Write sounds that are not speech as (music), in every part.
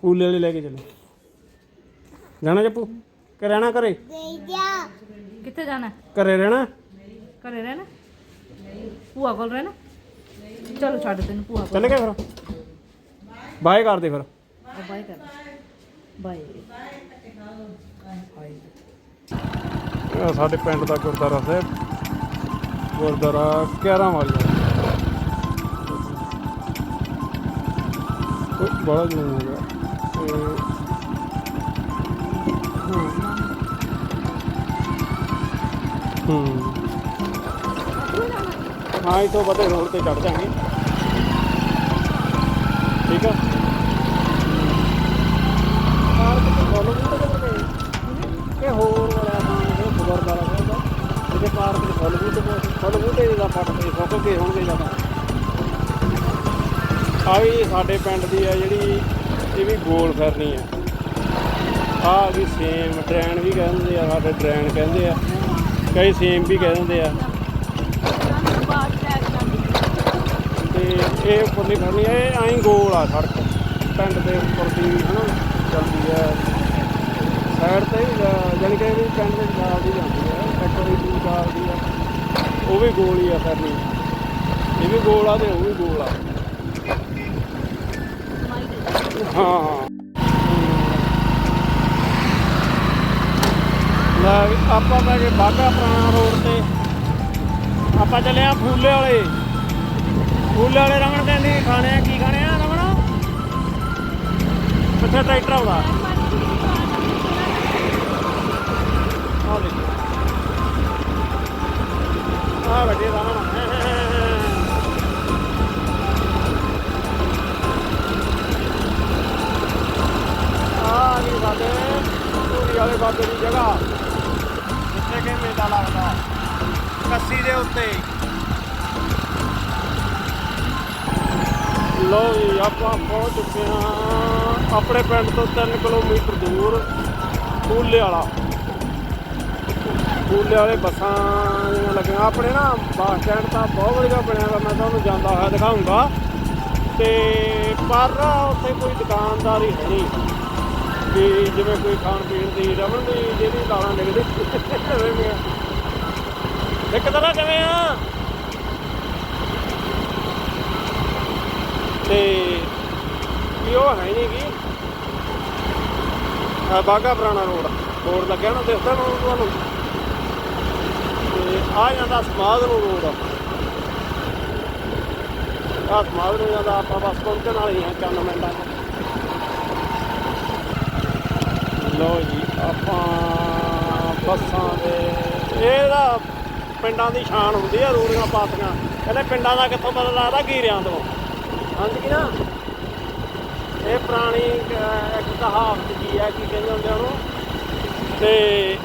ਕੂਲੇ ਵਾਲੇ ਲੈ ਕੇ ਚੱਲੋ। ਜਾਣਾ ਜੱਪੂ? ਕਿ ਰਹਿਣਾ ਘਰੇ? ਕਿੱਥੇ ਜਾਣਾ? ਘਰੇ ਰਹਿਣਾ? ਘਰੇ ਰਹਿਣਾ? ਭੂਆ ਕੋਲ ਰਹਿਣਾ? ਚਲੋ ਛੱਡ ਤੈਨੂੰ ਭੂਆ ਕੋਲ। ਚੱਲ ਗਏ ਫਿਰ। ਬਾਏ ਕਰਦੇ ਫਿਰ। ਬਾਏ ਕਰ। ਬਾਏ। ਇਹ ਸਾਡੇ ਪਿੰਡ ਦਾ ਗੁਰਦੁਆਰਾ ਸਾਹਿਬ। ਗੁਰਦੁਆਰਾ ਕਿਆਰਾਂ ਵਾਲੀ ਉਹ ਬੜਾ ਜਨੂਨ ਹੋ ਗਿਆ ਹੂੰ। ਹਾਂ ਇਹ ਤੋਂ ਰੋਡ ਤੇ ਚੜ ਜਾਾਂਗੇ। ਠੀਕ ਆ? ਪਾਰਕ ਹੋਰ ਵਾਲਾ ਹਾਂ ਇਹ ਗੁਰਦੁਆਰਾ ਇਹਦੇ ਪਾਰਕ ਦੇ ਫੁੱਲ ਬੂਟੇ ਫੁੱਲ ਬੂਟੇ ਦਾ ਫਟ ਸੁੱਕ ਗਏ ਹੋਣਗੇ ਜ਼ਿਆਦਾ ਆ ਸਾਡੇ ਪਿੰਡ ਦੀ ਆ ਜਿਹੜੀ ਇਹ ਵੀ ਗੋਲ ਫਿਰਨੀ ਆ। ਆ ਵੀ ਸੇਮ ਡਰੈਣ ਵੀ ਕਹਿੰਦੇ ਆ, ਸਾਡੇ ਡਰੈਣ ਕਹਿੰਦੇ ਆ। ਕਈ ਸੇਮ ਵੀ ਕਹਿ ਦਿੰਦੇ ਆ। ਤੇ ਇਹ ਉੱਪਰ ਨਹੀਂ ਆ, ਇਹ ਐਂ ਗੋਲ ਆ ਸੜਕ। ਪਿੰਡ ਦੇ ਉੱਪਰ ਦੀ ਹਨਾ, ਚੱਲਦੀ ਆ। ਸਾਈਡ ਤੇ ਵੀ ਜਾਣੀ ਕਿ ਵੀ ਪਿੰਡ ਦੇ ਨਾਲ ਦੀ ਜਾਂਦੀ ਹੈ ਇੱਕ ਵਾਰੀ ਦੂਰ ਜਾਂਦੀ ਆ। ਉਹ ਵੀ ਗੋਲ ਹੀ ਆ ਫਿਰਨੀ ਇਹ ਵੀ ਗੋਲ ਆ ਤੇ ਉਹ ਵੀ ਗੋਲ ਆ। ਹਾਂ। ਲੈ ਆਪਾਂ ਤਾਂ ਜੇ ਬਾਗਾ ਪੁਰਾਣਾ ਰੋਡ ਤੇ। ਆਪਾਂ ਚੱਲੇ ਆ ਫੂਲੇ ਵਾਲੇ। ਫੂਲੇ ਵਾਲੇ ਰਮਣ ਕਹਿੰਦੀ ਖਾਣੇ ਆ, ਕੀ ਖਾਣੇ ਆ ਰਮਣ ਕਿੱਥੇ ਟਰੈਕਟਰ ਆਉਂਦਾ। ਆ ਦੇਖੋ ਰਮਣ ਚੁੱਕੇ ਹਾਂ। ਆਪਣੇ ਪਿੰਡ ਤੋਂ 3 ਕਿਲੋਮੀਟਰ ਦੂਰ ਕੂਲੇ ਵਾਲਾ। ਕੂਲੇ ਵਾਲੇ ਬੱਸਾਂ ਜਿਹੜੀਆਂ ਲੱਗੀਆਂ। ਆਪਣੇ ਨਾ ਬੱਸ ਸਟੈਂਡ ਤਾਂ ਬਹੁਤ ਵਧੀਆ ਬਣਿਆ ਵਾ। ਮੈਂ ਤੁਹਾਨੂੰ ਜਾਂਦਾ ਹੋਇਆ ਦਿਖਾਉਂਗਾ ਤੇ ਪਰ ਉੱਥੇ ਕੋਈ ਦੁਕਾਨਦਾਰੀ ਹੈ ਨਹੀਂ। ਵੀ ਜਿਵੇਂ ਕੋਈ ਖਾਣ ਪੀਣ ਦੀ ਰਮਣ ਦੀ ਜਿਹੜੀ ਲਾਣਾ ਨਿਕਲਦੀ ਐਵੇਂ ਵੀ ਆ। ਇੱਕ ਤਰ੍ਹਾਂ ਕਿਵੇਂ ਆ? ਤੇ ਵੀ ਉਹ ਹੈ ਨਹੀਂ ਗੀ। ਬਾਗਾ ਪੁਰਾਣਾ ਰੋਡ। ਰੋਡ ਲੱਗਿਆ ਨਾ ਦਿਸਦਾ ਨਾ ਤੁਹਾਨੂੰ। ਤੇ ਆ ਜਾਂਦਾ ਸਮਾਧ ਨੂੰ ਰੋਡ। ਆ ਸਮਾਧ ਨੂੰ ਜਾਂਦਾ ਆਪਾਂ ਬਸ ਪਹੁੰਚਣ ਵਾਲੇ ਹਾਂ ਚੰਦ ਮਿੰਟਾਂ 'ਚ ਲੋ ਜੀ, ਆਪਾਂ ਬੱਸਾਂ ਦੇ ਇਹਦਾ ਪਿੰਡਾਂ ਦੀ ਸ਼ਾਨ ਹੁੰਦੀ ਆ ਰੂੜੀਆਂ ਪਾਤੀਆਂ। ਕਹਿੰਦੇ ਪਿੰਡਾਂ ਦਾ ਕਿੱਥੋਂ ਪਤਾ ਲੱਗਦਾ? ਗੀਰਿਆਂ ਤੋਂ। ਹਾਂਜੀ ਨਾ? ਇਹ ਪੁਰਾਣੀ ਇੱਕ ਕਹਾਵਤ ਜੀ ਹੈ ਕੀ ਕਹਿੰਦੇ ਹੁੰਦੇ ਉਹਨੂੰ? ਤੇ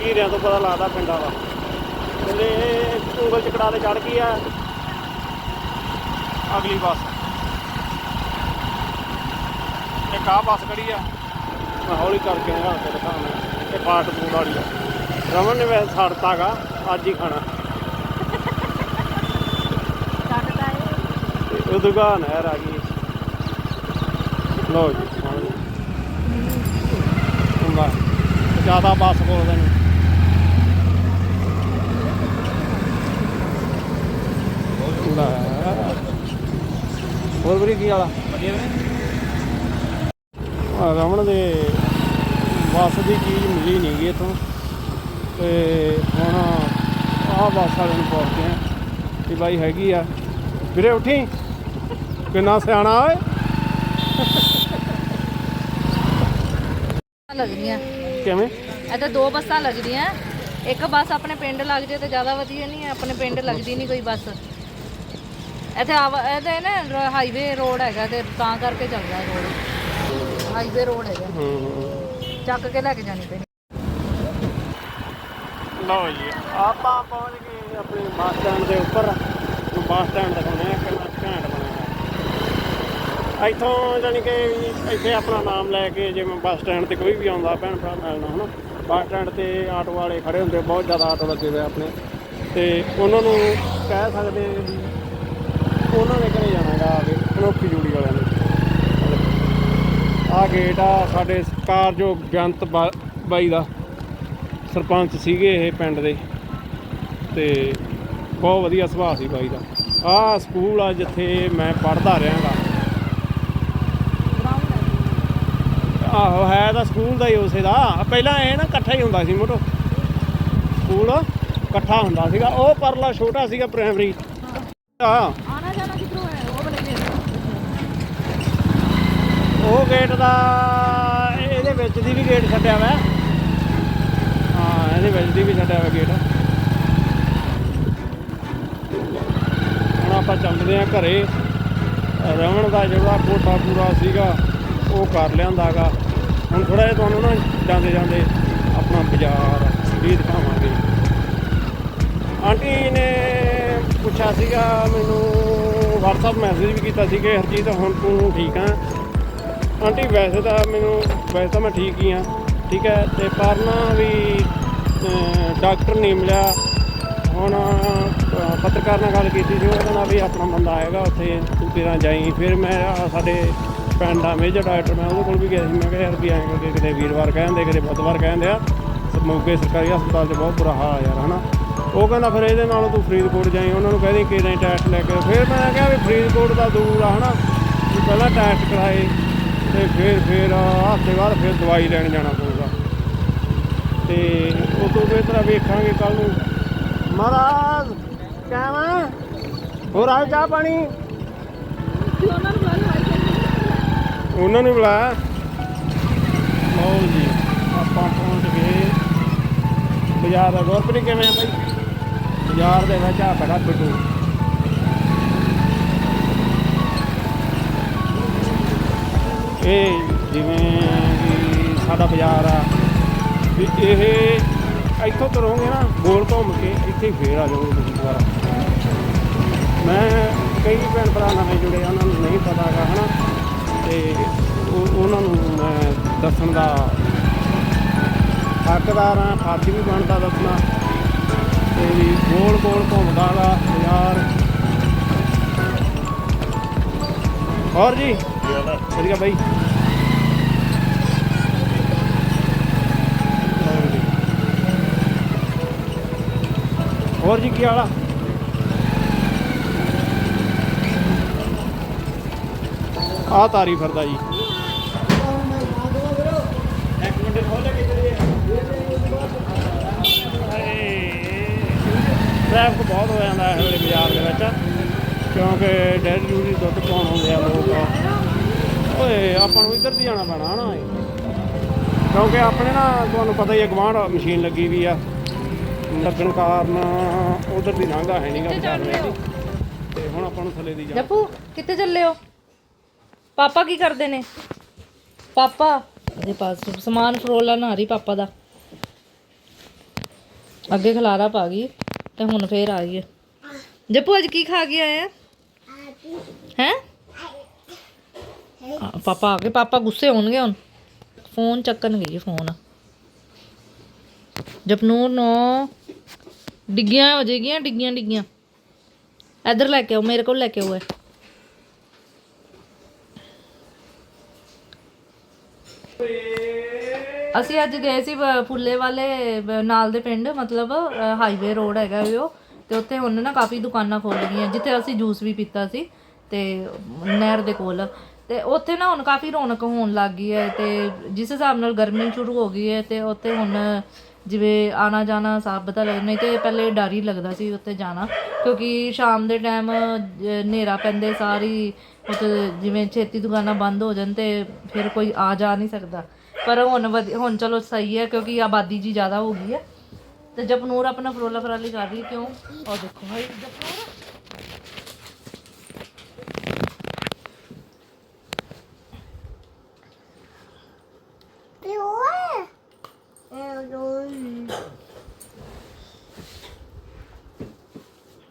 ਗੀਰਿਆਂ ਤੋਂ ਪਤਾ ਲੱਗਦਾ ਪਿੰਡਾਂ ਦਾ। ਕਹਿੰਦੇ ਇਹ ਉਂਗਲ ਚ ਕੜਾ ਤੇ ਚੜ ਗਈ ਆ। ਅਗਲੀ ਬੱਸ। ਇੱਕ ਆਹ ਬੱਸ ਖੜੀ ਆ। ਮੈਂ ਹੌਲੀ ਕਰਕੇ ਆ ਕੇ ਦਿਖਾਉਣਾ ਇਹ ਪਾਟ ਫੂਡ ਵਾਲੀ ਆ ਰਮਨ ਨੇ ਵੈਸੇ ਛੱਡਤਾਗਾ ਅੱਜ ਹੀ ਖਾਣਾ। (laughs) ਏ। ਤੇ ਉਹ ਦੁਕਾਨ ਹੈ ਗਈ। ਲੋ ਜੀ। ਹੁੰਦਾ ਜ਼ਿਆਦਾ ਬੱਸ ਬੋਲਦੇ ਨੇ ਹੋਰ ਬਰੀ ਕੀ ਵਾਲਾ ਰਮਣ ਦੇ ਬੱਸ ਦੀ ਚੀਜ਼ ਮਿਲੀ ਨਹੀਂ ਗਈ ਇਥੋਂ। ਤੇ ਹੁਣ ਆਹ ਬੱਸ ਵਾਲੇ ਨੂੰ ਪੁੱਛਦੇ ਆ ਕਿ ਬਾਈ ਹੈਗੀ ਆ। ਵੀਰੇ ਉਠੀ? ਕਿੰਨਾ ਸਿਆਣਾ ਓਏ। (laughs) ਲੱਗਦੀਆਂ ਕਿਵੇਂ? ਇੱਥੇ ਦੋ ਬੱਸਾਂ ਲੱਗਦੀਆਂ। ਇੱਕ ਬੱਸ ਆਪਣੇ ਪਿੰਡ ਲੱਗ ਜੇ ਤੇ ਜ਼ਿਆਦਾ ਵਧੀਆ ਨਹੀਂ ਆਪਣੇ ਪਿੰਡ ਲੱਗਦੀ ਨਹੀਂ ਕੋਈ ਬੱਸ। ਇੱਥੇ ਆਵਾ- ਇਹਦੇ ਨਾ ਹਾਈਵੇ ਰੋਡ ਹੈਗਾ ਤੇ ਤਾਂ ਕਰਕੇ ਚੱਲਦਾ ਰੋਡ ਹਾਈਵੇ ਰੋਡ ਹੈਗਾ। ਹੂੰ ਚੱਕ ਕੇ ਲੈ ਕੇ ਜਾਣੀ ਪੈਣੀ। ਲਓ ਜੀ ਆਪਾਂ ਪਹੁੰਚ ਗਏ ਆਪਣੇ ਬੱਸ ਸਟੈਂਡ ਦੇ ਉੱਪਰ। ਨੂੰ ਬੱਸ ਸਟੈਂਡ ਦਿਖਾਉਂਦੇ ਆ ਕਿੰਨਾ ਘੈਂਟ ਬਣਿਆ ਹੋਇਆ। ਇੱਥੋਂ ਜਾਣੀ ਕਿ ਇੱਥੇ ਆਪਣਾ ਨਾਮ ਲੈ ਕੇ ਜਿਵੇਂ ਬੱਸ ਸਟੈਂਡ ਤੇ ਕੋਈ ਵੀ ਆਉਂਦਾ, ਭੈਣ ਭਰਾ ਮਿਲਣਾ ਹਨਾ? ਬੱਸ ਸਟੈਂਡ ਤੇ ਆਟੋ ਵਾਲੇ ਖੜੇ ਹੁੰਦੇ, ਬਹੁਤ ਜ਼ਿਆਦਾ ਆਟੋ ਲੱਗੇ ਹੋਏ ਆਪਣੇ। ਤੇ ਉਹਨਾਂ ਨੂੰ ਕਹਿ ਸਕਦੇ ਵੀ ਉਹਨਾਂ ਨੇ ਘਰੇ ਜਾਣਾਗਾ ਆ ਕੇ, ਅਨੋਖੀ ਜੂੜੀ ਵਾਲਿਆਂ ਨੇ। ਆ ਗੇਟ ਆ, ਸਾਡੇ ਸਤਿਕਾਰਯੋਗ ਬੇਅੰਤ ਬਾ- ਬਾਈ ਦਾ ਸਰਪੰਚ ਸੀਗੇ ਇਹ ਪਿੰਡ ਦੇ। ਤੇ ਬਹੁਤ ਵਧੀਆ ਸੁਭਾਅ ਸੀ ਬਾਈ ਦਾ। ਆਹ ਸਕੂਲ ਆ ਜਿੱਥੇ ਮੈਂ ਪੜ੍ਹਦਾ ਰਿਹਾਗਾ ਆਹੋ ਹੈ ਤਾਂ ਸਕੂਲ ਦਾ ਹੀ ਉਸੇ ਦਾ। ਪਹਿਲਾਂ ਇਹ ਨਾ ਇਕੱਠਾ ਹੀ ਹੁੰਦਾ ਸੀ ਮੋਟੋ। ਸਕੂਲ ਇਕੱਠਾ ਹੁੰਦਾ ਸੀਗਾ। ਉਹ ਪਰਲਾ ਛੋਟਾ ਸੀਗਾ ਪ੍ਰਾਇਮਰੀ ਆ ਆਣਾ ਜਾਣਾ ਕਿੱਥੋਂ ਹੈ? ਉਹ ਗੇਟ ਉਹ ਗੇਟ ਦਾ ਇਹਦੇ ਵਿੱਚ ਦੀ ਵੀ ਗੇਟ ਛੱਡਿਆ ਵਾ। ਹਾਂ ਇਹਦੇ ਵਿੱਚ ਦੀ ਵੀ ਛੱਡਿਆ ਵਾ ਗੇਟ ਹੁਣ ਆਪਾਂ ਚੱਲਦੇ ਆਂ ਘਰੇ। ਰਮਣ ਦਾ ਜਿਹੜਾ ਕੋਟਾ ਪੂਰਾ ਸੀਗਾ ਉਹ ਕਰ ਲਿਆਂਦਾਗਾ ਹੁਣ ਥੋੜਾ ਜਿਹਾ ਤੁਹਾਨੂੰ ਨਾ ਜਾਂਦੇ ਜਾਂਦੇ ਆਪਣਾ ਬਾਜ਼ਾਰ ਵੀ ਦਿਖਾਵਾਂਗੇ। ਆਂਟੀ ਨੇ ਪੁੱਛਿਆ ਸੀਗਾ, ਮੈਨੂੰ WhatsApp ਮੈਸੇਜ ਵੀ ਕੀਤਾ ਸੀ ਕਿ ਹਰਜੀਤ, ਹੁਣ ਤੂੰ ਠੀਕ ਆ? ਆਂਟੀ, ਵੈਸੇ ਤਾਂ ਮੈਨੂੰ, ਵੈਸੇ ਤਾਂ ਮੈਂ ਠੀਕ ਹੀ ਆ, ਠੀਕ ਹੈ? ਤੇ ਪਰ ਨਾ ਵੀ ਡਾਕਟਰ ਨਹੀਂ ਮਿਲਿਆ। ਹੁਣ ਪੱਤਰਕਾਰ ਨਾਲ ਗੱਲ ਕੀਤੀ ਸੀ ਉਹਨਾਂ ਨਾਲ ਵੀ ਆਪਣਾ ਬੰਦਾ ਆਏਗਾ ਉੱਥੇ, ਤੂੰ ਤੇਰਾ ਜਾਈ। ਫਿਰ ਮੈਂ, ਸਾਡੇ ਪਿੰਡ ਆ ਮੇਜਰ ਡਾਕਟਰ ਮੈਂ ਉਹਦੇ ਕੋਲ ਵੀ ਗਿਆ ਸੀ। ਮੈਂ ਕਿਹਾ, ਯਾਰ ਵੀ ਐਂ ਕਰਕੇ ਕਿਤੇ ਵੀਰਵਾਰ ਕਹਿੰਦੇ, ਕਿਤੇ ਬੁੱਧਵਾਰ ਕਹਿੰਦੇ ਆ। ਮੋਗੇ ਸਰਕਾਰੀ ਹਸਪਤਾਲ 'ਚ ਬਹੁਤ ਬੁਰਾ ਹਾਲ ਆ ਯਾਰ, ਹਨਾ? ਉਹ ਕਹਿੰਦਾ, ਫਿਰ ਇਹਦੇ ਨਾਲੋਂ ਤੂੰ ਫਰੀਦਕੋਟ ਜਾਈ। ਉਹਨਾਂ ਨੂੰ ਕਹਿੰਦੇ ਕਿ ਨਹੀਂ ਟੈਸਟ ਲੈ ਕੇ ਫਿਰ ਮੈਂ ਕਿਹਾ ਵੀ ਫਰੀਦਕੋਟ ਦਾ ਦੂਰ ਆ, ਹਨਾ? ਤੂੰ ਪਹਿਲਾਂ ਟੈਸਟ ਕਰਾਏ ਤੇ ਫਿਰ ਫਿਰ ਹਫ਼ਤੇ ਬਾਅਦ ਫਿਰ ਦਵਾਈ ਲੈਣ ਜਾਣਾ ਪਊਗਾ। ਤੇ ਉਹ ਤੋਂ ਬਿਹਤਰ ਵੇਖਾਂਗੇ ਕੱਲ ਨੂੰ। ਮਹਾਰਾਜ ਕਹਿਵਾ ਹੋਰ ਆ, ਚਾਹ ਪਾਣੀ ਉਹਨਾਂ ਨੂੰ ਗੱਲ ਆਈ ਉਹਨਾਂ ਨੇ ਬੁਲਾਇਆ। ਲਓ ਜੀ ਆਪਾਂ ਪਹੁੰਚ ਗਏ। ਬਾਜ਼ਾਰ ਦਾ ਗੁਰਪ੍ਰੀਤ ਕਿਵੇਂ ਆ ਬਾਈ? ਬਾਜ਼ਾਰ ਦੇ ਵਿੱਚ ਆ ਬੜਾ ਬਿੱਟੂ। ਇਹ ਜਿਵੇਂ ਵੀ ਸਾਡਾ ਬਾਜ਼ਾਰ ਆ ਵੀ ਇਹ ਇੱਥੋਂ ਤੁਰੋਗੇ ਨਾ ਗੋਲ ਘੁੰਮ ਕੇ ਇੱਥੇ ਫੇਰ ਆ ਜਾਓਗੇ ਤੁਸੀਂ ਦੁਬਾਰਾ। ਮੈਂ ਕਈ ਭੈਣ ਭਰਾ ਨਵੇਂ ਜੁੜੇ ਆ, ਉਹਨਾਂ ਨੂੰ ਨਹੀਂ ਪਤਾ ਗਾ ਹਨਾ? ਤੇ ਉਹ- ਉਹਨਾਂ ਨੂੰ ਮੈਂ ਦੱਸਣ ਦਾ ਹੱਕਦਾਰ ਆ ਫਰਜ਼ ਵੀ ਬਣਦਾ ਦੱਸਣਾ। ਤੇ ਵੀ ਗੋਲ ਗੋਲ ਘੁੰਮਦਾ ਗਾ ਬਾਜ਼ਾਰ। ਹੋਰ ਜੀ? ਵਧੀਆ ਬਾਈ। ਹੋਰ ਜੀ, ਕੀ ਹਾਲ ਆ? ਆ ਤਾਰੀ ਫਿਰਦਾ ਜੀ। ਟ੍ਰੈਫਿਕ ਬਹੁਤ ਹੋ ਜਾਂਦਾ ਹੈ ਵੇਲੇ ਬਾਜ਼ਾਰ ਦੇ ਵਿੱਚ ਕਿਉਂਕਿ ਡੈਡ ਜੂਰੀ ਦੁੱਧ ਪਾਉਣ ਆਉਂਦੇ ਆ ਲੋਕ। ਓਏ ਆਪਾਂ ਨੂੰ ਇੱਧਰ ਦੀ ਜਾਣਾ ਪੈਣਾ ਹਨਾ ਕਿਉਂਕਿ ਆਪਣੇ ਨਾ ਤੁਹਾਨੂੰ ਪਤਾ ਹੀ ਹੈ ਗਵਾਂਢ ਮਸ਼ੀਨ ਲੱਗੀ ਵੀ ਆ। ਲੱਗਣ ਕਾਰਨ ਉਧਰ ਦੀ ਲੰਘਦਾ ਹੈ ਨਹੀਂਗਾ ਬਾਜ਼ਾਰ ਦੇ ਵਿੱਚ। ਤੇ ਹੁਣ ਆਪਾਂ ਨੂੰ ਥੱਲੇ ਦੀ ਜਾਣਾ। ਜੱਪੂ ਕਿੱਥੇ ਚੱਲੇ ਹੋ? ਪਾਪਾ ਕੀ ਕਰਦੇ ਨੇ? ਪਾਪਾ ਇਹਦੇ ਪਾਸ ਸਮਾਨ ਫਰੋਲਾ ਨਾ ਰਹੀ ਪਾਪਾ ਦਾ। ਅੱਗੇ ਖਲਾਰਾ ਪਾ ਗਈ ਤੇ ਹੁਣ ਫੇਰ ਆ ਗਈ। ਹੈ ਜੱਪੂ, ਅੱਜ ਕੀ ਖਾ ਕੇ ਆਇਆ? ਹੈ? ਪਾਪਾ ਆ ਗਏ। ਪਾਪਾ ਗੁੱਸੇ ਹੋਣਗੇ ਹੁਣ। ਫੋਨ ਚੱਕਣ ਗਈ ਫੋਨ। ਜਪਨੂਰ ਨੂੰ ਡਿੱਗੀਆਂ ਹੋ ਜਾਏਗੀਆਂ ਡਿੱਗੀਆਂ ਡਿੱਗੀਆਂ। ਇੱਧਰ ਲੈ ਕੇ ਆਓ, ਮੇਰੇ ਕੋਲ ਲੈ ਕੇ ਆਓ ਇਹ। ਅਸੀਂ ਅੱਜ ਗਏ ਸੀ ਬ- ਫੁੱਲੇ ਵਾਲੇ ਬ- ਨਾਲ ਦੇ ਪਿੰਡ, ਮਤਲਬ ਹਾਈਵੇ ਰੋਡ ਹੈਗਾ ਉਹ। ਤੇ ਉੱਥੇ ਹੁਣ ਨਾ ਕਾਫੀ ਦੁਕਾਨਾਂ ਖੁੱਲ ਗਈਆਂ ਜਿੱਥੇ ਅਸੀਂ ਜੂਸ ਵੀ ਪੀਤਾ ਸੀ, ਤੇ ਨਹਿਰ ਦੇ ਕੋਲ। ਤੇ ਉੱਥੇ ਨਾ ਹੁਣ ਕਾਫੀ ਰੌਣਕ ਹੋਣ ਲੱਗ ਗਈ ਹੈ, ਤੇ ਜਿਸ ਹਿਸਾਬ ਨਾਲ ਗਰਮੀ ਸ਼ੁਰੂ ਹੋ ਗਈ ਹੈ, ਤੇ ਉੱਥੇ ਹੁਣ ਜਿਵੇਂ ਆਣਾ ਜਾਣਾ ਸਭ ਪਤਾ ਲੱਗ, ਨਹੀਂ ਤੇ ਪਹਿਲੇ ਡਰ ਹੀ ਲੱਗਦਾ ਸੀ ਉੱਥੇ ਜਾਣਾ, ਕਿਉਂਕਿ ਸ਼ਾਮ ਦੇ ਟਾਈਮ ਹਨੇਰਾ ਪੈਂਦੇ ਸਾਰੀ, ਉੱਥੇ ਜਿਵੇਂ ਛੇਤੀ ਦੁਕਾਨਾਂ ਬੰਦ ਹੋ ਜਾਣ ਤੇ ਫਿਰ ਕੋਈ ਆ ਜਾ ਨਹੀਂ ਸਕਦਾ। ਪਰ ਹੁਣ ਵਧੀ- ਹੁਣ ਚਲੋ ਸਹੀ ਹੈ ਕਿਉਂਕਿ ਆਬਾਦੀ ਜੀ ਜ਼ਿਆਦਾ ਹੋ ਗਈ ਹੈ। ਤੇ ਜਪਨੂਰ ਆਪਣਾ ਫਰੋਲਾ ਫਰਾਲੀ ਕਰ ਰਹੀ ਹੈ, ਕਿਉਂ? ਉਹ ਦੇਖੋ ਭਾਈ। ਜਪਨੂਰ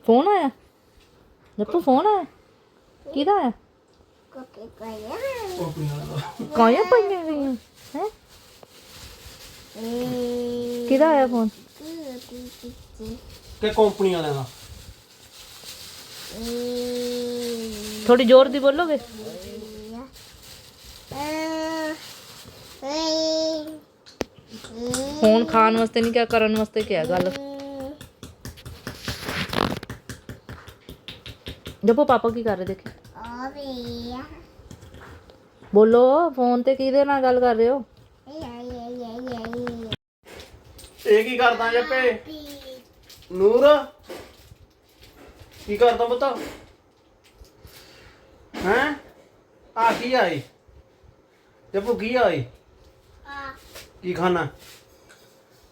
ਫੋਨ ਆਇਆ? ਜੱਪੂ ਫੋਨ ਆਇਆ? ਕਿਹਦਾ ਆਇਆ? ਕਾਇਆ ਪਈਆਂ ਗਈਆਂ? हैं ਕਿਹਦਾ ਆਇਆ ਫੋਨ ਕਿ ਕੰਪਨੀ ਵਾਲਿਆਂ ਦਾ ਥੋੜੀ ਜ਼ੋਰ ਦੀ ਬੋਲੋਗੇ ਫੋਨ ਖਾਣ ਵਾਸਤੇ ਨਹੀਂ ਕਿਹਾ ਕਰਨ ਵਾਸਤੇ ਕਿਹਾ ਗੱਲ ਜਪੋ ਪਾਪਾ ਕੀ ਕਰ ਰਹੇ ਦੇਖੇ ਆ ਵੀ ਬੋਲੋ, ਫੋਨ ਤੇ ਕਿਹਦੇ ਨਾਲ ਗੱਲ ਕਰ ਰਹੇ ਹੋ? ਇਹ ਕੀ ਕਰਦਾ ਜੱਪੇ ਨੂਰ? ਕੀ ਕਰਦਾ ਪੁੱਤ? ਹੈਂ? ਆ ਕੀ ਆਈ ਜੱਪੂ ਕੀ ਆਈ ਕੀ ਖਾਣਾ?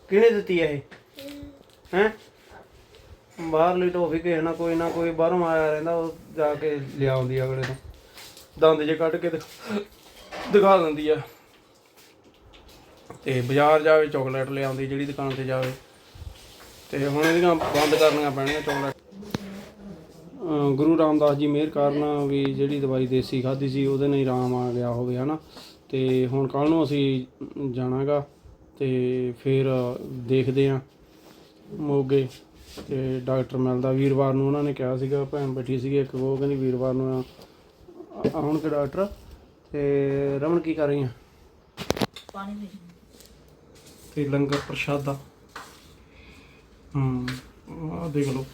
ਕਿਹਨੇ ਦਿੱਤੀ ਹੈ ਇਹ? ਹੈਂ? ਬਾਹਰਲੀ ਢੋਫੀ ਕਿਸੇ ਨਾ ਕੋਈ ਨਾ ਕੋਈ, ਬਾਹਰੋਂ ਆਇਆ ਰਹਿੰਦਾ, ਉਹ ਜਾ ਕੇ ਲਿਆਉਂਦੀ ਅਗਲੇ ਤੋਂ। ਦੰਦ ਜੇ ਕੱਢ ਕੇ ਦਿਖ- ਦਿਖਾ ਦਿੰਦੀ ਆ। ਤੇ ਬਾਜ਼ਾਰ ਜਾਵੇ ਚਾਕਲੇਟ ਲਿਆਉਂਦੀ, ਜਿਹੜੀ ਦੁਕਾਨ ਤੇ ਜਾਵੇ। ਤੇ ਹੁਣ ਇਹਦੀਆਂ ਬੰਦ ਕਰਨੀਆਂ ਪੈਣੀਆਂ ਚਾਕਲੇਟ ਗੁਰੂ ਰਾਮਦਾਸ ਜੀ ਮਿਹਰ ਕਰਨ ਵੀ ਜਿਹੜੀ ਦਵਾਈ ਦੇਸੀ ਖਾਧੀ ਸੀ, ਉਹਦੇ ਨਾਲ ਹੀ ਆਰਾਮ ਆ ਗਿਆ ਹੋਵੇ, ਹਨਾ। ਤੇ ਹੁਣ ਕੱਲ ਨੂੰ ਅਸੀਂ ਜਾਣਾਗਾ ਤੇ ਫਿਰ ਦੇਖਦੇ ਆਂ ਮੋਗੇ। ਤੇ ਡਾਕਟਰ ਮਿਲਦਾ ਵੀਰਵਾਰ ਨੂੰ, ਉਹਨਾਂ ਨੇ ਕਿਹਾ ਸੀਗਾ, ਭੈਣ ਬੈਠੀ ਸੀਗੀ ਇੱਕ, ਉਹ ਕਹਿੰਦੀ ਵੀਰਵਾਰ ਨੂੰ ਆ- ਆਉਣਗੇ ਡਾਕਟਰ ਤੇ ਰਮਨ ਕੀ ਕਰ ਰਹੀ ਆ? ਪਾਣੀ ਪੀ ਤੇ ਲੰਗਰ ਪ੍ਰਸ਼ਾਦਾ। ਹੂੰ ਆ ਦੇਖ ਲਓ।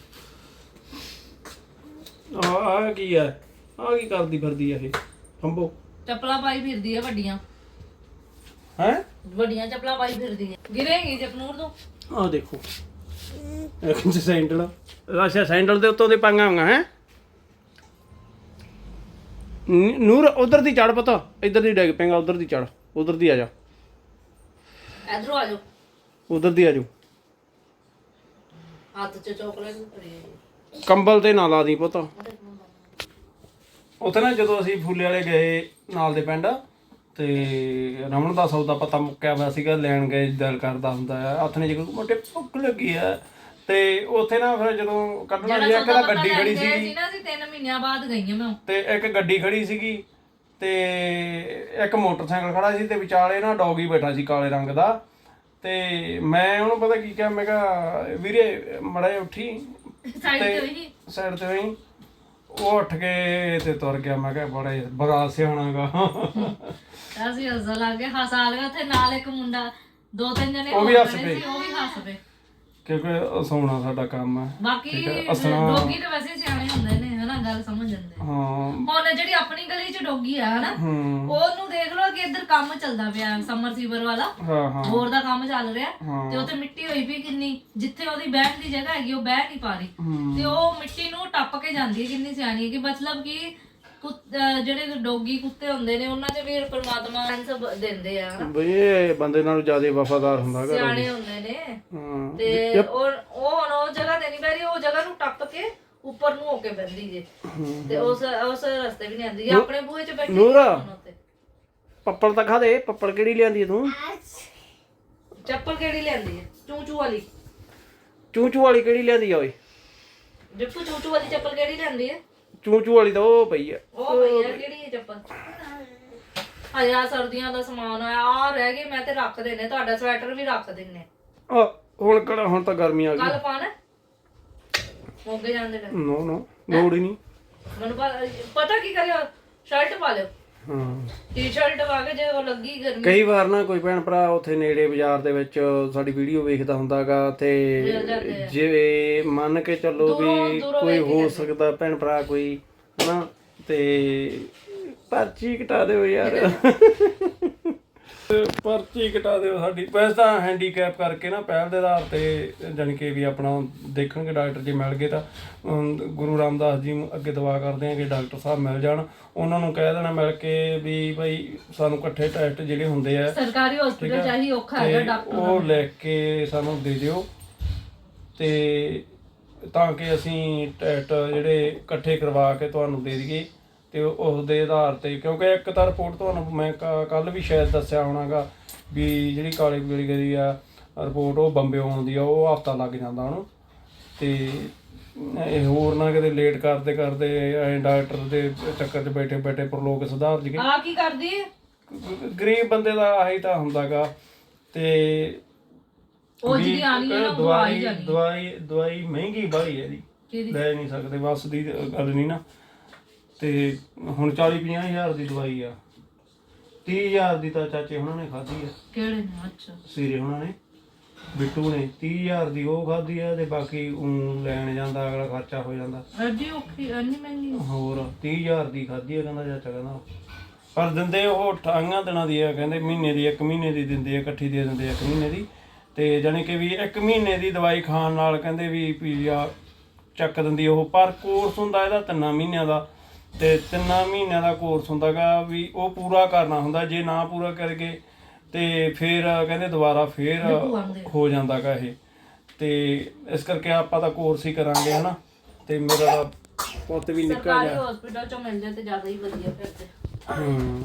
ਆ ਆ ਕੀ ਹੈ ਆ ਕੀ ਕਰਦੀ ਫਿਰਦੀ ਆ ਇਹ? ਹੰਬੋ ਚੱਪਲਾਂ ਪਾਈ ਫਿਰਦੀ ਹੈ ਵੱਡੀਆਂ। ਹੈ? ਵੱਡੀਆਂ ਚੱਪਲਾਂ ਪਾਈ ਫਿਰਦੀ ਹੈ ਗਿਰੇਗੀ ਜਪਨੂਰ ਤੋਂ? ਆ ਦੇਖੋ। ਇੱਕ ਸੈਂਡਲ ਅੱਛਾ ਸੈਂਡਲ ਦੇ ਉੱਤੋਂ ਦੇ ਪਾਈਆਂ ਹੋਈਆਂ ਹੈ? ਨੂਰ ਉਧਰ ਦੀ ਚੜ ਪਤਾ। ਇੱਧਰ ਦੀ ਡਿੱਗ ਪੈਂਗਾ ਉਧਰ ਦੀ ਚੜ ਉਧਰ ਦੀ ਆ ਜਾ। ਇਧਰੋਂ ਆ ਜਾਓ। ਉਧਰ ਦੀ ਆ ਜਾ ਹੱਥ 'ਚ ਚਾਕਲੇਟ ਕੰਬਲ ਤੇ ਨਾ ਲਾ ਦੀ ਪੁੱਤ। ਉੱਥੇ ਨਾ ਜਦੋਂ ਅਸੀਂ ਫੁੱਲੇ ਵਾਲੇ ਗਏ ਨਾਲ ਦੇ ਪਿੰਡ ਤੇ ਰਮਨ ਦਾ ਸੌਦਾ ਪਤਾ ਮੁੱਕਿਆ ਹੋਇਆ ਸੀਗਾ ਲੈਣ ਗਏ ਦਿਲ ਕਰਦਾ ਹੁੰਦਾ ਆ। ਹੱਥ ਨੇ ਜਦੋਂ ਮੋਟੇ ਭੁੱਖ ਲੱਗੀ ਆ। ਤੇ ਉੱਥੇ ਨਾ ਫਿਰ ਜਦੋਂ ਕੱਢਣਾ ਜਿਹਾ ਸੌਦਾ ਕਿਹਦਾ ਗੱਡੀ ਖੜੀ ਸੀਗੀ। ਸੀ ਨਾ ਅਸੀਂ 3 ਮਹੀਨਿਆਂ ਬਾਅਦ ਗਈਆਂ ਮੈਂ। ਤੇ ਇੱਕ ਗੱਡੀ ਖੜੀ ਸੀਗੀ ਤੇ ਇੱਕ ਮੋਟਰਸਾਈਕਲ ਖੜਾ ਸੀ ਤੇ ਵਿਚਾਲੇ ਨਾ ਡੌਗੀ ਬੈਠਾ ਸੀ ਕਾਲੇ ਰੰਗ ਦਾ। ਤੇ ਮੈਂ ਉਹਨੂੰ ਪਤਾ ਕੀ ਕਿਹਾ ਮੈਂ ਕਿਹਾ ਵੀਰੇ ਮੜਾ ਉੱਠੀ। ਸਾਈਡ ਤੇ ਹੋਈ ਸਾਈਡ ਤੇ ਹੋਈ। ਉਹ ਉੱਠ ਕੇ ਤੇ ਤੁਰ ਗਿਆ ਮੈਂ ਕਿਹਾ ਬੜਾ ਬੜਾ ਸਿਆਣਾਗਾ ਅਸੀਂ ਹੱਸਣ ਲੱਗ ਗਏ। ਹੱਸਾ ਲਗਾ ਉੱਥੇ ਨਾਲ ਇੱਕ ਮੁੰਡਾ ਦੋ ਤਿੰਨ ਜਣੇ ਉਹ ਵੀ ਹੱਸ ਪਏ। ਸੀ, ਉਹ ਵੀ ਹੱਸ ਪਏ। ਕਿਉਂਕਿ ਸੌਣਾ ਸਾਡਾ ਕੰਮ ਹੈ। ਬਾਕੀ ਠੀਕ ਹੈ, ਹੱਸਣਾ- ਡੋਗੀ ਤਾਂ ਵੈਸੇ ਸਿਆਣੇ ਹੁੰਦੇ ਨੇ ਹਨਾ ਗੱਲ ਸਮਝ ਜਾਂਦੇ ਹਾਂ। ਹੁਣ ਜਿਹੜੀ ਆਪਣੀ ਗਲੀ 'ਚ ਡੋਗੀ ਆ ਹਨਾ ਹੂੰ। ਉਹਨੂੰ ਦੇਖ ਲਓ ਕਿ ਇੱਧਰ ਕੰਮ ਚੱਲਦਾ ਪਿਆ ਸਮਰ ਸੀਵਰ ਵਾਲਾ। ਹਾਂ ਹਾਂ। ਬੋਰ ਦਾ ਕੰਮ ਚੱਲ ਰਿਹਾ। ਹਾਂ। ਤੇ ਉੱਥੇ ਮਿੱਟੀ ਹੋਈ ਪਈ ਕਿੰਨੀ ਜਿੱਥੇ ਉਹਦੀ ਬੈਠ ਦੀ ਜਗ੍ਹਾ ਹੈਗੀ ਉਹ ਬਹਿ ਨਹੀਂ ਪਾ ਰਹੀ। ਹੂੰ। ਤੇ ਉਹ ਮਿੱਟੀ ਨੂੰ ਟੱਪ ਕੇ ਜਾਂਦੀ ਹੈ ਕਿੰਨੀ ਸਿਆਣੀ ਹੈ ਕਿ ਮਤਲਬ ਕਿ ਕੁੱਤ- ਅਹ ਜਿਹੜੇ ਡੋਗੀ ਕੁੱਤੇ ਹੁੰਦੇ ਨੇ ਉਹਨਾਂ 'ਚ ਵੀ ਪਰਮਾਤਮਾ ਸਭ ਦਿੰਦੇ ਆ। ਹਨਾ ਬਈ ਇਹ ਬੰਦੇ ਨਾਲੋਂ ਜ਼ਿਆਦਾ ਵਫਾਦਾਰ ਹੁੰਦਾ ਗਾ ਸਿਆਣੇ ਹੁੰਦੇ ਨੇ। ਹਾਂ ਤੇ ਉਹ ਉਹ ਹੁਣ ਉਹ ਜਗ੍ਹਾ ਤੇ ਨਹੀਂ ਬਹਿ ਰਹੀ ਉਹ ਜਗ੍ਹਾ ਨੂੰ ਟੱਪ ਕੇ ਉੱਪਰ ਨੂੰ ਹੋ ਕੇ ਬਹਿੰਦੀ ਜੇ। ਤੇ ਉਸ ਉਸ ਰਸਤੇ ਵੀ ਨਹੀਂ ਆਉਂਦੀ। ਜੇ ਆਪਣੇ ਬੂਹੇ 'ਚ ਬੈਠੀ ਨੂਰ। ਹੁਣ ਉੱਤੇ। ਪੱਪੜ ਤਾਂ ਖਾ ਦੇ ਪੱਪੜ ਕਿਹੜੀ ਲਿਆਂਦੀ ਤੂੰ? ਚੱਪਲ ਕਿਹੜੀ ਲੈਂਦੀ ਹੈ ਚੂਚੂ ਵਾਲੀ। ਚੂਚੂ ਵਾਲੀ ਕਿਹੜੀ ਲਿਆਂਦੀ ਆ ਓਏ? ਜਿੱਪੂ ਚੂਚੂ ਵਾਲੀ ਚੱਪਲ ਕਿਹੜੀ ਲੈਂਦੀ ਹੈ ਚੂਚੂ ਵਾਲੀ ਤਾਂ ਉਹ ਪਈ ਆ। ਉਹ ਭਈ ਆ ਕਿਹੜੀ ਹੈ ਚੱਪਲ? ਹਜਾ ਸਰਦੀਆਂ ਦਾ ਸਮਾਨ ਆ ਆ ਰਹਿ ਗਏ ਮੈਂ ਤੇ ਰੱਖ ਦੇਣੇ ਤੁਹਾਡਾ ਸਵੈਟਰ ਵੀ ਰੱਖ ਦਿੰਨੇ। ਆ ਹੁਣ ਕਿਹੜਾ ਹੁਣ ਤਾਂ ਗਰਮੀ ਆ ਗਈ। ਕੱਲ ਪਾਣਾ ਮੋਗੇ ਜਾਂਦੇ ਨੇ। ਨੋ ਨੋ ਲੋੜ ਹੀ ਨਹੀਂ। ਮੈਨੂੰ ਪਤਾ- ਪਤਾ ਕੀ ਕਰਿਓ ਸ਼ਰਟ ਪਾ ਲਿਓ। ਹਾਂ ਟੀ-ਸ਼ਰਟ ਪਾ ਕੇ ਜੇ ਉਹ ਲੱਗੀ ਗਰਮੀ। ਕਈ ਵਾਰ ਨਾ ਕੋਈ ਭੈਣ ਭਰਾ ਉੱਥੇ ਨੇੜੇ ਬਾਜ਼ਾਰ ਦੇ ਵਿੱਚ ਸਾਡੀ ਵੀਡੀਓ ਵੇਖਦਾ ਹੁੰਦਾਗਾ ਤੇ। ਜੇ ਮੰਨ ਕੇ ਚੱਲੋ ਵੀ ਕੋਈ ਹੋ ਸਕਦਾ ਭੈਣ ਭਰਾ ਕੋਈ ਹਨਾ? ਤੇ ਪਰਚੀ ਕਟਾ ਦਿਓ ਯਾਰ। (laughs) ਪਰਚੀ ਕਟਾ ਦਿਓ ਸਾਡੀ। ਵੈਸੇ ਤਾਂ ਹੈਂਡੀਕੈਪ ਕਰਕੇ ਨਾ ਪਹਿਲ ਦੇ ਆਧਾਰ ਤੇ ਜਾਣੀ ਕਿ ਵੀ ਆਪਣਾ ਦੇਖਣਗੇ ਡਾਕਟਰ ਜੇ ਮਿਲ ਗਏ ਤਾਂ ਗੁਰੂ ਰਾਮਦਾਸ ਜੀ ਨੂੰ ਅੱਗੇ ਦੁਆ ਕਰਦੇ ਆ ਕਿ ਡਾਕਟਰ ਸਾਹਿਬ ਮਿਲ ਜਾਣ। ਉਹਨਾਂ ਨੂੰ ਕਹਿ ਦੇਣਾ ਮਿਲ ਕੇ ਵੀ ਭਾਈ ਸਾਨੂੰ ਇਕੱਠੇ ਟੈਸਟ ਜਿਹੜੇ ਹੁੰਦੇ ਆ ਸਰਕਾਰੀ ਹਸਪੀਟਲ ਚਾਹੀ ਔਖਾ ਹੈਗਾ ਤੇ ਡਾਕਟਰ ਉਹ ਲੈ ਕੇ ਸਾਨੂੰ ਦੇ ਦਿਓ। ਤੇ ਤਾਂ ਕਿ ਅਸੀਂ ਟੈਸਟ ਜਿਹੜੇ ਇਕੱਠੇ ਕਰਵਾ ਕੇ ਤੁਹਾਨੂੰ ਦੇ ਦਈਏ। ਤੇ ਉਸ ਦੇ ਆਧਾਰ ਤੇ ਕਿਉਂਕਿ ਇੱਕ ਤਾਂ ਰਿਪੋਰਟ ਤੁਹਾਨੂੰ ਮੈਂ ਕੱਲ ਵੀ ਸ਼ਾਇਦ ਦੱਸਿਆ ਹੋਣਾਗਾ ਵੀ ਜਿਹੜੀ ਕਾਲੀ ਪੀਲੀ ਗਈ ਆ ਰਿਪੋਰਟ ਉਹ ਬੰਬੇ ਆਉਂਦੀ ਆ ਉਹ ਹਫਤਾ ਲੱਗ ਜਾਂਦਾ ਉਹਨੂੰ। ਤੇ ਇਹ ਹੋਰ ਨਾ ਕਿਤੇ ਲੇਟ ਕਰਦੇ ਕਰਦੇ ਐ ਡਾਕਟਰ ਦੇ ਚੱਕਰ 'ਚ ਬੈਠੇ ਬੈਠੇ ਪ੍ਰਲੋਕ ਸੁਧਾਰ ਜੀਗੇ ਆ ਕੀ ਕਰਦੀ ਗਰੀਬ ਬੰਦੇ ਦਾ ਆਹੀ ਤਾਂ ਹੁੰਦਾਗਾ। ਤੇ ਉਹ ਜਿਹੜੀ ਆਣੀ ਹੈ ਨਾ ਦਵਾਈ ਦਵਾਈ ਦਵਾਈ ਮਹਿੰਗੀ ਬਾਹਲੀ ਹੈ ਕਿਹਦੀ? ਲੈ ਨਹੀਂ ਸਕਦੇ ਬਸ ਦੀ ਗੱਲ ਨਹੀਂ ਨਾ। ਤੇ ਹੁਣ 40 50 ਹਜ਼ਾਰ ਦੀ ਦਵਾਈ ਆ। 30 ਹਜ਼ਾਰ ਦੀ ਤਾਂ ਚਾਚੇ ਹੁਣਾਂ ਨੇ ਖਾਧੀ ਆ। ਕਿਹੜੇ ਨੇ? ਅੱਛਾ। ਸੀਰੇ ਹੁਣਾਂ ਨੇ ਬਿੱਟੂ ਨੇ। 30000 ਦੀ ਉਹ ਖਾਧੀ ਆ ਤੇ ਬਾਕੀ ਉਹ ਲੈਣ ਜਾਂਦਾ ਅਗਲਾ ਖਰਚਾ ਹੋ ਜਾਂਦਾ। ਐਡੀ ਔਖੀ ਇੰਨੀ ਮਹਿੰਗੀ? ਹੋਰ 30000 ਦੀ ਖਾਧੀ ਆ ਕਹਿੰਦਾ ਚਾਚਾ ਕਹਿੰਦਾ। ਪਰ ਦਿੰਦੇ ਉਹ 28 ਦਿਨਾਂ ਦੀ ਆ ਕਹਿੰਦੇ ਮਹੀਨੇ ਦੀ ਇੱਕ ਮਹੀਨੇ ਦੀ ਦਿੰਦੇ ਆ ਇਕੱਠੀ ਦੇ ਦਿੰਦੇ ਆ ਇੱਕ ਮਹੀਨੇ ਦੀ। ਤੇ ਜਾਣੀ ਕਿ ਵੀ ਇੱਕ ਮਹੀਨੇ ਦੀ ਦਵਾਈ ਖਾਣ ਨਾਲ ਕਹਿੰਦੇ ਵੀ ਪੀਆ ਚੱਕ ਦਿੰਦੀ ਉਹ ਪਰ ਕੋਰਸ ਹੁੰਦਾ ਇਹਦਾ ਤਿੰਨਾਂ ਮਹੀਨਿਆਂ ਦਾ। ਤੇ ਤਿੰਨਾਂ ਮਹੀਨਿਆਂ ਦਾ ਕੋਰਸ ਹੁੰਦਾਗਾ ਵੀ ਉਹ ਪੂਰਾ ਕਰਨਾ ਹੁੰਦਾ ਜੇ ਨਾ ਪੂਰਾ ਕਰਗੇ ਤੇ ਫਿਰ ਕਹਿੰਦੇ ਦੁਬਾਰਾ ਫਿਰ ਹੋ ਜਾਂਦਾਗਾ ਇਹ। ਤੇ ਇਸ ਕਰਕੇ ਆਪਾਂ ਤਾਂ ਕੋਰਸ ਹੀ ਕਰਾਂਗੇ ਹਨਾ? ਤੇ ਮੇਰਾ ਤਾਂ ਪੁੱਤ ਵੀ ਨਿਕਲ ਸਰਕਾਰੀ ਜਾ ਹਸਪੀਟਲ ਚੋਂ ਮਿਲ ਜਾਏ ਤੇ ਜ਼ਿਆਦਾ ਹੀ ਵਧੀਆ ਫਿਰ ਤੇ। ਹੂੰ।